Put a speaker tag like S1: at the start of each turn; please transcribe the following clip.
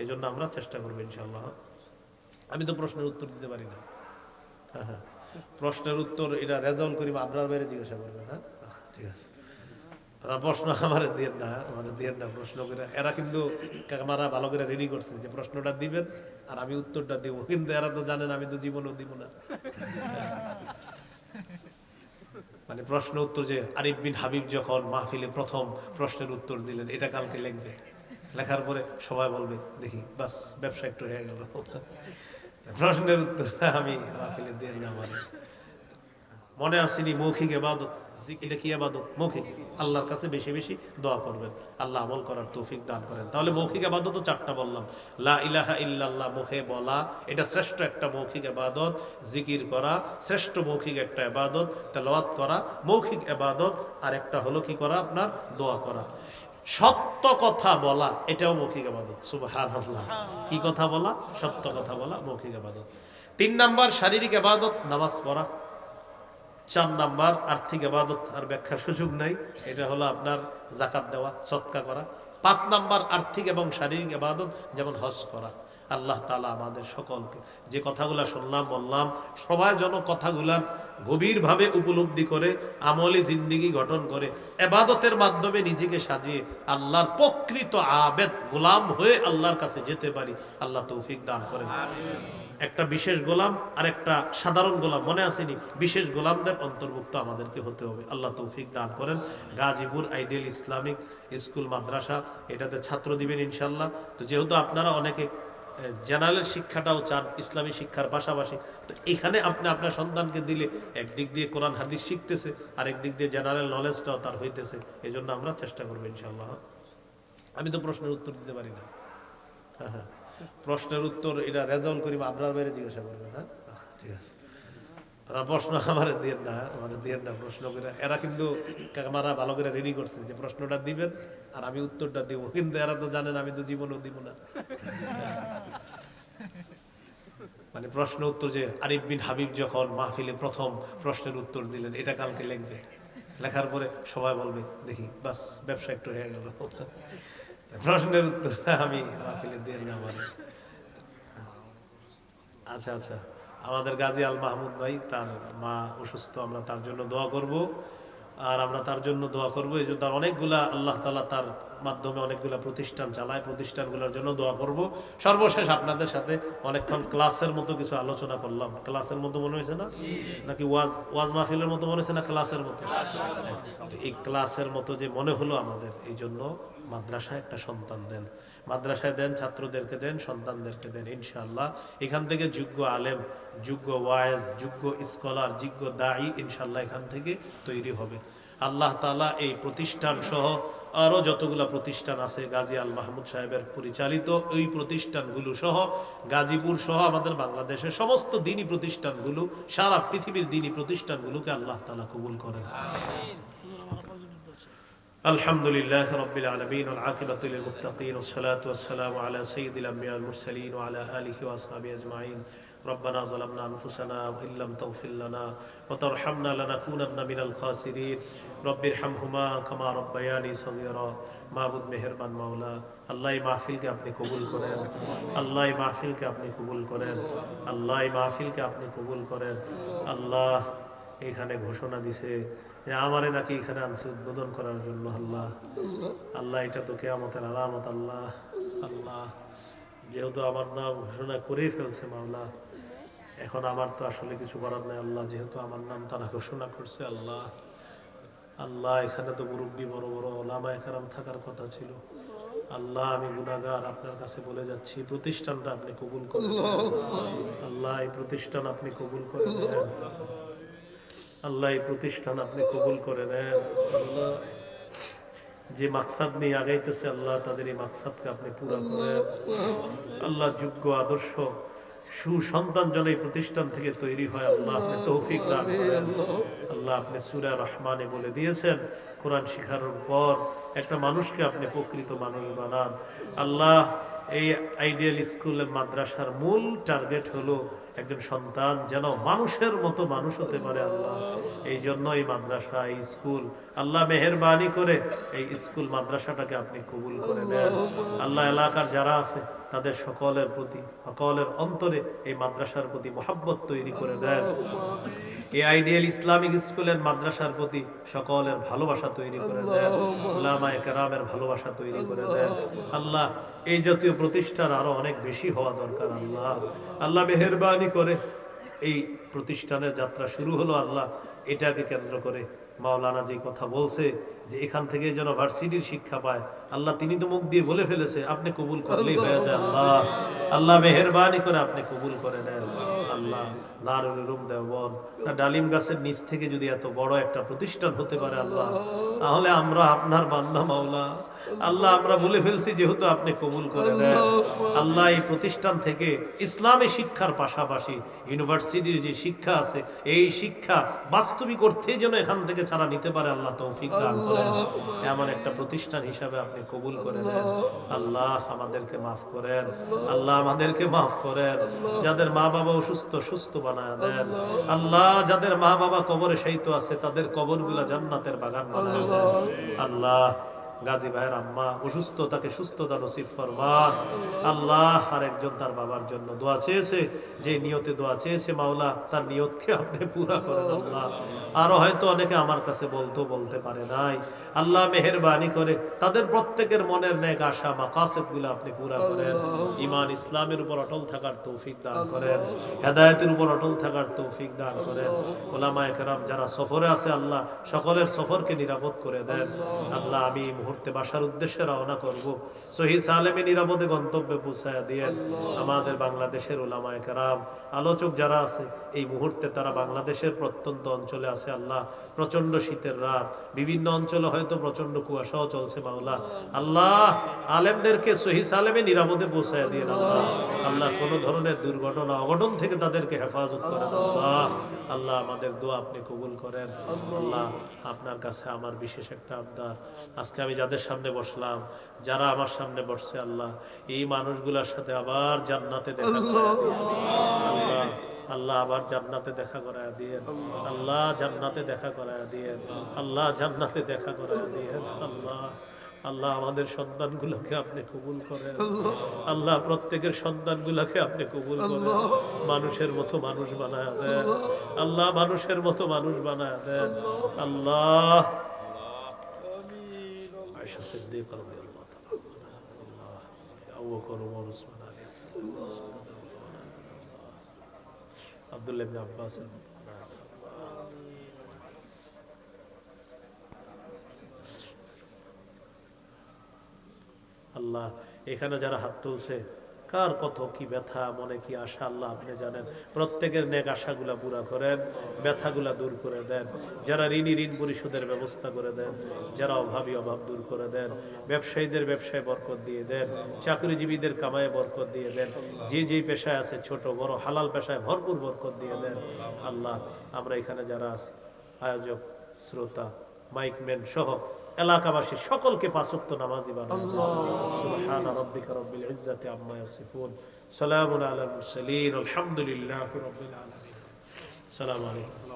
S1: এই জন্য আমরা চেষ্টা করব ইনশাল্লাহ আমি তো প্রশ্নের উত্তর দিতে পারি না। প্রশ্নের উত্তর এটা রেজাল্ট করি আপনার বাইরে জিজ্ঞাসা করবেন হ্যাঁ? ঠিক আছে। প্রশ্ন দিয়ে না, আমার দিয়ে না প্রশ্ন করে। এরা কিন্তু ভালো করে রেডি করছে যে প্রশ্নটা দিবেন আর আমি উত্তরটা দিব, কিন্তু এরা তো জানেন আমি তো জীবনও দিব না। মানে প্রশ্ন উত্তর যে আরিফ বিন হাবিব যখন মাহফিলে প্রথম প্রশ্নের উত্তর দিলেন, এটা কালকে লিখবে। লেখার পরে সবাই বলবে, দেখি, বাস, ব্যবসা একটু হয়ে গেল। প্রশ্নের উত্তর আমি মাহফিলে দিয়ে না মানে মনে আসেনি মৌখিক এবাদত? এটা কি এবাদত? মৌখিক। আল্লাহর কাছে বেশি বেশি দোয়া করবেন। আল্লাহ আমল করার তৌফিক দান করেন। তাহলে মৌখিক এবাদত চারটা বললাম। লা ইলাহা ইল্লাল্লাহ মুখে বলা, এটা শ্রেষ্ঠ একটা মৌখিক এবাদত। জিকির করা, শ্রেষ্ঠ মৌখিক একটা এবাদত। তেলাওয়াত করা, মৌখিক এবাদত। আর একটা হলো কি করা আপনার? দোয়া করা। সত্য কথা বলা, এটাও মৌখিক আবাদত। সুবহানাল্লাহ। কি কথা বলা? সত্য কথা বলা, মৌখিক আবাদত। তিন নাম্বার, শারীরিক আবাদত, নামাজ পড়া। চার নাম্বার, আর্থিক আবাদত, আর ব্যাখ্যার সুযোগ নাই। এটা হলো আপনার জাকাত দেওয়া, সৎকা করা। পাঁচ নাম্বার, আর্থিক এবং শারীরিক আবাদত, যেমন হজ করা। আল্লাহ তালা আমাদের সকলকে যে কথাগুলা শুনলাম, বললাম সবাই যেন কথাগুলার গভীরভাবে উপলব্ধি করে আমলি জিন্দিগি গঠন করে এবাদতের মাধ্যমে নিজেকে সাজিয়ে আল্লাহর প্রকৃত আবেদ গোলাম হয়ে আল্লাহর কাছে যেতে পারি। আল্লাহ তৌফিক দান করেন। একটা বিশেষ গোলাম আর একটা সাধারণ গোলাম মনে আসেনি বিশেষ গোলামদের অন্তর্ভুক্ত আমাদেরকে হতে হবে। আল্লাহ তৌফিক দান করেন। গাজীপুর আইডিয়াল ইসলামিক স্কুল মাদ্রাসা এটাতে ছাত্র দিবেন ইনশাল্লাহ তো যেহেতু আপনারা অনেকে জেনারেল শিক্ষাটাও চান, ইসলামী শিক্ষার পাশাপাশি। তো এখানে আপনি আপনার সন্তানকে দিলে একদিক দিয়ে কোরআন, হাদিস শিখতেছে আর একদিক দিয়ে জেনারেল নলেজটাও তার হইতেছে। এই জন্য আমরা চেষ্টা করব ইনশাল্লাহ আমি তো প্রশ্নের উত্তর দিতে পারি না। হ্যাঁ হ্যাঁ। প্রশ্নের উত্তর এটা রেজাল্ট করি আপনার বাইরে জিজ্ঞাসা করবেন হ্যাঁ? ঠিক আছে। প্রশ্ন আমার দিয়ে না, আমার দিয়ে না প্রশ্ন করে। এরা কিন্তু ক্যামেরা ভালো করে রেডি করছে যে প্রশ্নটা দিবেন আর আমি উত্তরটা দিব। কিন্তু এরা তো জানেন আমি তো জীবনও দিব না। মানে প্রশ্ন উত্তর যে আরিফ বিন হাবিব যখন মাহফিলে প্রথম প্রশ্নের উত্তর দিলেন, এটা কালকে লিখবে। লেখার পরে সবাই বলবে, দেখি, বাস, ব্যবসা একটু হয়ে গেল। প্রশ্নের উত্তর আমি মাহফিলে দিয়ে না আমার। আচ্ছা আচ্ছা। আমাদের গাজী আল মাহমুদ ভাই, তার মা অসুস্থ, আমরা তার জন্য দোয়া করব। আর আমরা তার জন্য দোয়া করব, এই জন্য তার অনেকগুলা, আল্লাহ তালা তার মাধ্যমে অনেকগুলা প্রতিষ্ঠান চালায়, প্রতিষ্ঠানগুলোর জন্য দোয়া করব। সর্বশেষ আপনাদের সাথে অনেকক্ষণ ক্লাসের মতো কিছু আলোচনা করলাম। ক্লাসের মতো মনে হয়েছে না? নাকি ওয়াজ ওয়াজ মাহফিলের মতো মনে হয়েছে না ক্লাসের মতো? এই ক্লাসের মতো যে মনে হলো আমাদের, এই জন্য মাদ্রাসায় একটা সন্তান দেন। মাদ্রাসায় দেন, ছাত্রদেরকে দেন, সন্তানদেরকে দেন ইনশাল্লাহ এখান থেকে যোগ্য আলেম, যোগ্য ওয়াইজ, যোগ্য স্কলার, যোগ্য দায়ী ইনশাল্লাহ এখান থেকে তৈরি হবে। আল্লাহ তালা এই প্রতিষ্ঠান সহ আরও যতগুলো প্রতিষ্ঠান আছে, গাজী আল মাহমুদ সাহেবের পরিচালিত এই প্রতিষ্ঠানগুলো সহ, গাজীপুর সহ আমাদের বাংলাদেশের সমস্ত দিনী প্রতিষ্ঠানগুলো, সারা পৃথিবীর দিনী প্রতিষ্ঠানগুলোকে আল্লাহ তালা কবুল করেন। الحمد لله رب العالمين والعاقبة للمتقين والصلاة والسلام على سيد الأنبياء المرسلين وعلى آله وأصحابه أجمعين ربنا ظلمنا أنفسنا وإن لم تغفر لنا وترحمنا لنكونن من الخاسرين رب ارحمهما كما ربياني صغيرا মাহবুদ মেহেরবান মাওলা আল্লাহ এই মাহফিলকে আপনি কবুল করেন আল্লাহ এই মাহফিলকে আপনি কবুল করেন আল্লাহ এই মাহফিলকে আপনি কবুল করেন আল্লাহ এখানে ঘোষণা দিছে যে আমারে নাকি এখানে আনছে উদ্বোধন করার জন্য আল্লাহ। আল্লাহ এটা তো কেয়ামতের আলামত আল্লাহ। আল্লাহ যেহেতু আমার নাম ঘোষণা করেই ফেলছে মাওলা এখন আমার তো আসলে কিছু করার নাই আল্লাহ যেহেতু আমার নাম তারা ঘোষণা করছে আল্লাহ। আল্লাহ এখানে তো মুরব্বী বড় বড় ওলামা একরাম থাকার কথা ছিল। আল্লাহ আমি গুনাগার আপনার কাছে বলে যাচ্ছি প্রতিষ্ঠানটা আপনি কবুল করেন। আল্লাহ এই প্রতিষ্ঠান আপনি কবুল করে নেন আল্লাহ, এই প্রতিষ্ঠান আপনি কবুল করে নেন। আল্লাহ, যে মাকসাদ নিয়ে আগাইতেছে আল্লাহ, তাদের এই মাকসাদকে আপনি পুরা করেন। আল্লাহ, যোগ্য আদর্শ, সুসন্তান যেন এই প্রতিষ্ঠান থেকে তৈরি হয়, আল্লাহ আপনি তৌফিক দান করেন। আল্লাহ, আপনি সুরা রহমানে বলে দিয়েছেন, কোরআন শিখানোর পর একটা মানুষকে আপনি প্রকৃত মানুষ বানান। আল্লাহ এই আইডিয়াল স্কুলের মাদ্রাসার মূল টার্গেট হলো একজন সন্তান যেন মানুষের মতো মানুষ হতে পারে আল্লাহ। এই জন্য এই মাদ্রাসা, এই স্কুল আল্লাহ মেহরবানি করে এই স্কুল মাদ্রাসাটাকে আপনি কবুল করে নেন। আল্লাহ এলাকার যারা আছে, তাদের সকলের প্রতি, সকলের অন্তরে এই মাদ্রাসার প্রতি মোহাব্বত তৈরি করে দেন এই আইডিয়াল ইসলামিক স্কুলের মাদ্রাসার প্রতি সকলের ভালোবাসা তৈরি করে দেন ওলামায়ে কেরামের ভালোবাসা তৈরি করে দেন আল্লাহ এই জাতীয় প্রতিষ্ঠান আরও অনেক বেশি হওয়া দরকার, আল্লাহ। আল্লাহ মেহরবানি করে এই প্রতিষ্ঠানের যাত্রা শুরু হলো, আল্লাহ এটাকে কেন্দ্র করে মাওলানা যে কথা বলছে, যে এখান থেকে যেন ভার্সিটির শিক্ষা পায়, আল্লাহ তিনি তো মুখ দিয়ে বলে ফেলেছে, আপনি কবুল করলেই হয়ে যায়, আল্লাহ। আল্লাহ মেহরবানি করে আপনি কবুল করে নেন, আল্লাহ। দারুল দেওবন ডালিম গাছের নিচ থেকে যদি এত বড় একটা প্রতিষ্ঠান হতে পারে, আল্লাহ, তাহলে আমরা আপনার বান্দা মাওলা। আল্লাহ আমরা বলে ফেলছি যেহেতু আপনি কবুল করে নেন। আল্লাহ এই প্রতিষ্ঠান থেকে ইসলামী শিক্ষার পাশাপাশি ইউনিভার্সিটির যে শিক্ষা আছে এই শিক্ষা বাস্তবিক অর্থে যেন এখান থেকে ছাড়া নিতে পারে আল্লাহ তৌফিক দান করেন। এমন একটা প্রতিষ্ঠান হিসাবে আপনি কবুল করে নেন। আল্লাহ আমাদেরকে মাফ করেন। আল্লাহ আমাদেরকে মাফ করেন। যাদের মা বাবা অসুস্থ সুস্থ বানায় দেন। আল্লাহ যাদের মা বাবা কবরে শায়িত আছে তাদের কবরগুলা জান্নাতের বাগান বানায় দেন। আল্লাহ গাজী ভাইয়ের আম্মা অসুস্থ তাকে সুস্থতা নসিব ফরমান। আল্লাহ আর একজন তার বাবার জন্য দোয়া চেয়েছে, যে নিয়তে দোয়া চেয়েছে মাওলা, তার নিয়তকে আপনি পুরা করেন আল্লাহ। আরও হয়তো অনেকে আমার কাছে বলতো, বলতে পারে নাই। আল্লাহ মেহেরবানি করে। তাদের প্রত্যেকের মনের নেক আশা মাকাসেদগুলো আপনি পুরা করেন। ইমান ইসলামের উপর অটল থাকার তৌফিক দান করেন। হেদায়তের উপর অটল থাকার তৌফিক দান করেন। ওলামায়ে কেরাম যারা সফরে আছে আল্লাহ সকলের সফরকে নিরাপদ করে দেন। আল্লাহ। আমি এই মুহূর্তে বাসার উদ্দেশ্যে রওনা করব। সহি সালেমে নিরাপদে গন্তব্যে পৌঁছায় দিয়ে আমাদের বাংলাদেশের ওলামায়ে কেরাম আলোচক যারা আছে এই মুহূর্তে তারা বাংলাদেশের প্রত্যন্ত অঞ্চলে আছে। আল্লাহ প্রচণ্ড শীতের রাত বিভিন্ন অঞ্চলে হয়তো প্রচণ্ড কুয়াশাও চলছে মাওলা। আল্লাহ আলেমদেরকে সহি সালেমে নিরাপদে পৌঁছায় দিয়ে আল্লাহ আল্লাহ কোনো ধরনের দুর্ঘটনা অঘটন থেকে তাদেরকে হেফাজত করেন আল্লাহ আল্লাহ আমাদের দোয়া আপনি কবুল করেন। আল্লাহ আপনার কাছে আমার বিশেষ একটা আবদার। আজকে আমি যাদের সামনে বসলাম যারা আমার সামনে বসছে আল্লাহ এই মানুষগুলোর সাথে আবার জান্নাতে দেখা আল্লাহ আল্লাহ আবার জান্নাতে দেখা করায় দিয়ে আল্লাহ। জান্নাতে দেখা করায় দিয়ে আল্লাহ জান্নাতে দেখা করায় দিয়ে আল্লাহ আল্লাহ আমাদের সন্তানগুলোকে আপনি কবুল করেন। আল্লাহ। প্রত্যেকের সন্তানগুলোকে আপনি কবুল করেন। মানুষের মতো মানুষ বানায় দেন। আল্লাহ। মানুষের মতো মানুষ বানায় দেন। আল্লাহ। আয়েশা সিদ্দিকা আল্লাহ, আবু ওমর, উসমান, আলী, আব্দুল্লাহ ইবনে দেন। আল্লাহ এখানে যারা হাত তুলছে কার কত কি ব্যথা, মনে কি আশা আল্লাহ আপনি জানেন? প্রত্যেকের নেক আশাগুলা পুরা করেন, ব্যথাগুলা দূর করে দেন। যারা ঋণী ঋণ পরিশোধের ব্যবস্থা করে দেন, যারা অভাবী অভাব দূর করে দেন, ব্যবসায়ীদের ব্যবসায় বরকত দিয়ে দেন, চাকরিজীবীদের কামায় বরকত দিয়ে দেন, যে যেই পেশায় আছে, ছোট, বড়, হালাল পেশায় ভরপুর বরকত দিয়ে দেন, আল্লাহ, আমরা এখানে যারা আছি, আয়োজক, শ্রোতা মাইকম্যান সহ এলাকাবাসী সকলকে পাঁচক্ত নামাজি বানান। আলহামদুলিল্লাহি সালাম আলাইকুম।